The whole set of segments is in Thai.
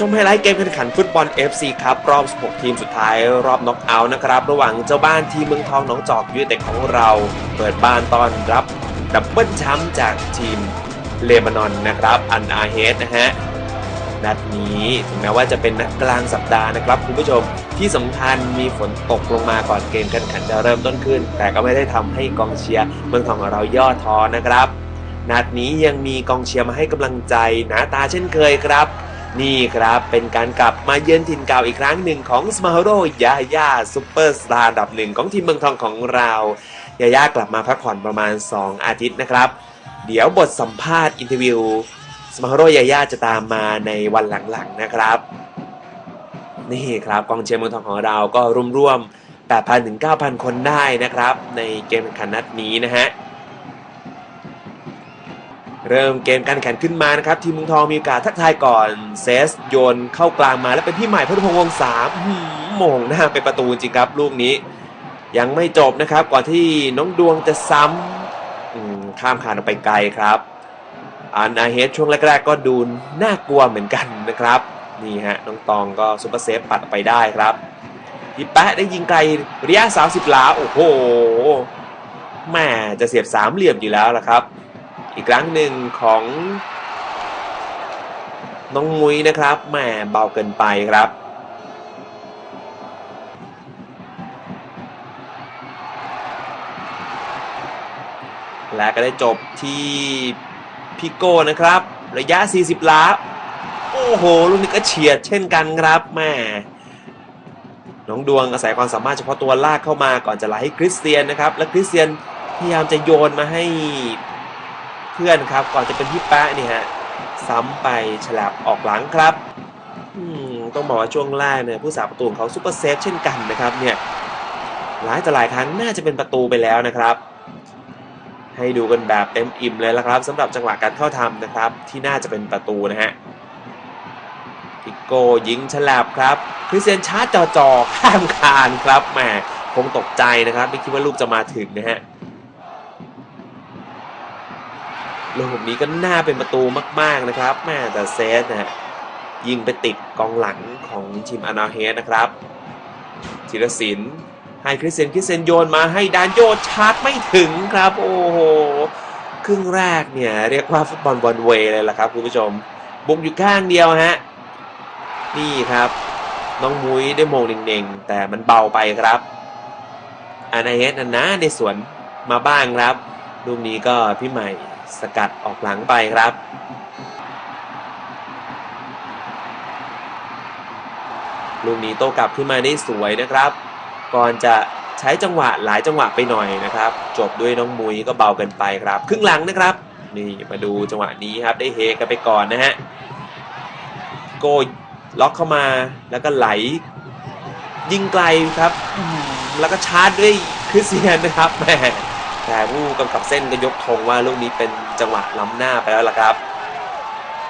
ชมไฮไลท์เกมแข่งขันฟุตบอล FC ครับ รอบ 16 ทีมสุดท้าย รอบน็อกเอาท์นะครับ ระหว่างเจ้าบ้านทีมเมืองทองหนองจอกยูเต็ดของเรา เปิดบ้านต้อนรับ ดับเบิลแชมป์จากทีมเลบานอนนะครับ อันอาเฮดนะฮะ นัดนี้ถึงแม้ว่าจะเป็นนัดกลางสัปดาห์นะครับ คุณผู้ชมที่สำคัญมีฝนตกลงมาก่อนเกมการแข่งจะเริ่มต้นขึ้น แต่ก็ไม่ได้ทำให้กองเชียร์เมืองทองของเราย่อท้อนะครับ นัดนี้ยังมีกองเชียร์มาให้กำลังใจหนาตาเช่นเคยครับ นี่ครับเป็นการกลับมาเยือนถิ่นเก่าอีกครั้งหนึ่งของสมาโรยาย่าซูเปอร์สตาร์ดับหนึ่งของทีมเมืองทองของเรายาย่ากลับมาพักผ่อนประมาณ 2 อาทิตย์นะครับ เดี๋ยวบทสัมภาษณ์อินเทอร์วิวสมาโรยาย่าจะตามมาในวันหลังๆนะครับ นี่ครับกองเชียร์เมืองทองของเราก็ร่วมๆ8,000ถึง9,000 คนได้นะครับ ในเกมแข่งขันนัดนี้นะฮะ เริ่มเกมการแข่งขึ้นมานะครับ ทีมเมืองทองมีโอกาสทักทายก่อนเซสโยนเข้ากลางมาแล้วเป็นพี่ใหม่พุทธพงษ์วงศาอื้อหือโมงหน้าเป็นประตูจริงครับลูกนี้ ยังไม่จบนะครับ ก่อนที่น้องดวงจะซ้ำข้ามคานออกไปไกลครับอันอาเฮดช่วงแรกๆ ก็ดูน่ากลัวเหมือนกันนะครับนี่ฮะน้องตองก็ซุปเปอร์เซฟปัดไปได้ครับพี่แปะได้ยิงไกลระยะ30หลาโอ้โหแม่จะเสียบสามเหลี่ยมอยู่แล้วล่ะครับ อีกครั้งหนึ่งของน้องมุ้ยนะครับแหมเบาเกินไปครับ และก็ได้จบที่พิโก้นะครับ ระยะ 40 ล้า โอ้โห ลูกนี้ก็เฉียดเช่นกันครับแม่น้องดวงอาศัยความสามารถเฉพาะตัวลากเข้ามาก่อนจะไหลให้คริสเตียนนะครับ และคริสเตียนพยายามจะโยนมาให้ พื่อนครับ ก่อนจะเป็นพี่แป๊ะนี่ฮะซ้ำไปฉลับออกหลังครับต้องบอกว่าช่วงแรกเนี่ยผู้สาประตูของเขาซุปเปอร์เซฟเช่นกันนะครับเนี่ยหลายต่อหลายครั้งน่าจะเป็นประตูไปแล้วนะครับ ให้ดูกันแบบเต็มอิ่มเลยละครับสำหรับจังหวะการเข้าทำนะครับ ที่น่าจะเป็นประตูนะฮะพิโกยิงฉลับครับคริสเตียนชาร์จจอจ่อๆข้ามคานครับแหมคงตกใจนะครับ ไม่คิดว่าลูกจะมาถึงนะฮะ ลูกนี้ก็น่าเป็นประตูมาก ๆนะครับแม่แต่เซสนะฮะยิงไปติดกองหลังของทีมอนาเฮดนะครับธีรศิลป์ให้คริสเซนคริสเซนโยนมาให้ดานโยชาร์จไม่ถึงครับ โอ้โหครึ่งแรกเนี่ยเรียกว่าฟุตบอลบอลเวเลยล่ะครับคุณผู้ชม บุกอยู่ข้างเดียวฮะนี่ครับ น้องมุ้ยได้โมงเน่งๆ แต่มันเบาไปครับอนาเฮดนะนะในสวนมาบ้างครับลูกนี้ก็พี่ใหม่ สกัดออกหลังไปครับ ลูกนี้โต้กลับขึ้นมาได้สวยนะครับ ก่อนจะใช้จังหวะหลายจังหวะไปหน่อยนะครับ จบด้วยน้องมุยก็เบาเกินไปครับ ครึ่งหลังนะครับ นี่มาดูจังหวะนี้ครับได้เฮกันไปก่อนนะฮะโกล็อกเข้ามาแล้วก็ไหล ยิงไกลครับ แล้วก็ชาร์จด้วยคริสเตียนนะครับแหม แต่ผู้กำกับเส้นก็ยกธงว่าลูกนี้เป็นจังหวะล้ำหน้าไปแล้วล่ะครับ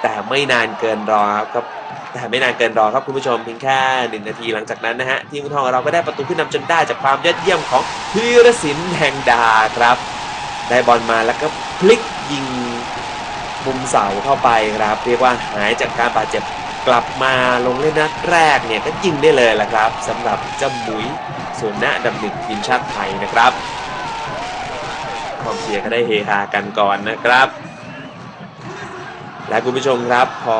แต่ไม่นานเกินรอครับ แต่ไม่นานเกินรอครับคุณผู้ชมเพียงแค่หนึ่งนาทีหลังจากนั้นนะฮะทีมทองเราก็ได้ประตูขึ้นนำจนได้จากความยอดเยี่ยมของธีรศิลป์แห่งดาครับ ได้บอลมาแล้วก็พลิกยิงมุมเสาเข้าไปครับ เรียกว่าหายจากการบาดเจ็บกลับมาลงเล่นนัดแรกเนี่ยก็ยิงได้เลยละครับสำหรับเจ้าหมุยส่วนหน้าดับหนึ่งทีมชาติไทยนะครับ กองเชียร์ก็ได้เฮฮากันก่อนนะครับ และคุณผู้ชมครับพอ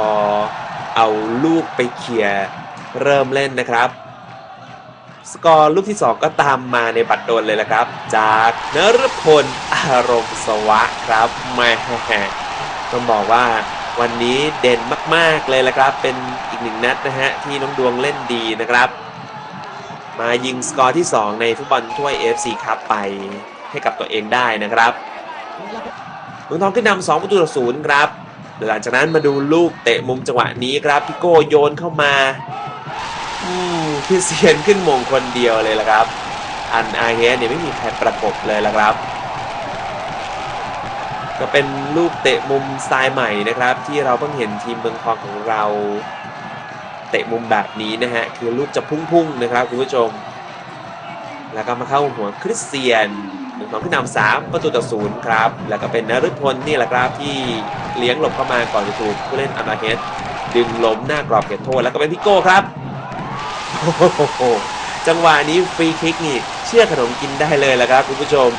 เอาลูกไปเคลียร์เริ่มเล่นนะครับ สกอร์ลูกที่ 2 ก็ตามมาในบัตรโดนเลยละครับ จากนรพลอารมณ์สวะครับแม่ต้องบอกว่าวันนี้เด่นมาก ๆ เลยละครับ เป็นอีกหนึ่งนัดนะฮะ ที่น้องดวงเล่นดีนะครับ มายิงสกอร์ที่ 2 ในฟุตบอลถ้วย FC ครับไป ให้กับตัวเองได้นะครับเมืองทองขึ้นนำ2ประตูต่อศูนย์ครับหลังจากนั้นมาดูลูกเตะมุมจังหวะนี้ครับพี่โก้โยนเข้ามาอืมพี่เซียนขึ้นมงคนเดียวเลยละครับ อันอาเฮเนี่ยไม่มีใครประกบเลยละครับ ก็เป็นลูกเตะมุมสไตล์ใหม่นะครับ ที่เราเพิ่งเห็นทีมเมืองทองของเราเตะมุมแบบนี้นะฮะ คือลูกจะพุ่งๆนะครับคุณผู้ชม แล้วก็มาเข้าหัวคริสเตียน น้องทองขึ้นนำสามประตูต่อศูนย์ครับ แล้วก็เป็นนฤพลนี่แหละครับที่เลี้ยงหลบเข้ามาก่อนจะถูกผู้เล่นอามาเฮดดึงล้มหน้ากรอบเขตโทษแล้วก็เป็นพี่โก้ครับโอ้โหจังหวะนี้ฟรีคิกนี่ เชื่อขนมกินได้เลยละครับคุณผู้ชม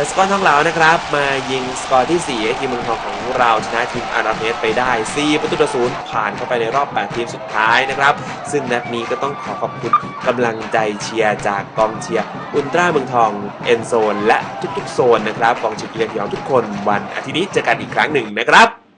แต่สกอร์ทองเหลานะครับ มายิงสกอร์ที่4ให้ทีมเมืองทองของเราชนะทีมอาราเมสไปได้ 4 ประตูต่อศูนย์ผ่านเข้าไปในรอบ 8 ทีมสุดท้ายนะครับ ซึ่งนัดนี้ก็ต้องขอขอบคุณกำลังใจเชียร์จากกองเชียร์อุลตร้าเมืองทองเอ็นโซนและทุกๆ โซนนะครับกองเชียร์เกียร์เขียวทุกคนวันอาทิตย์นี้เจอกันอีกครั้งหนึ่งนะครับ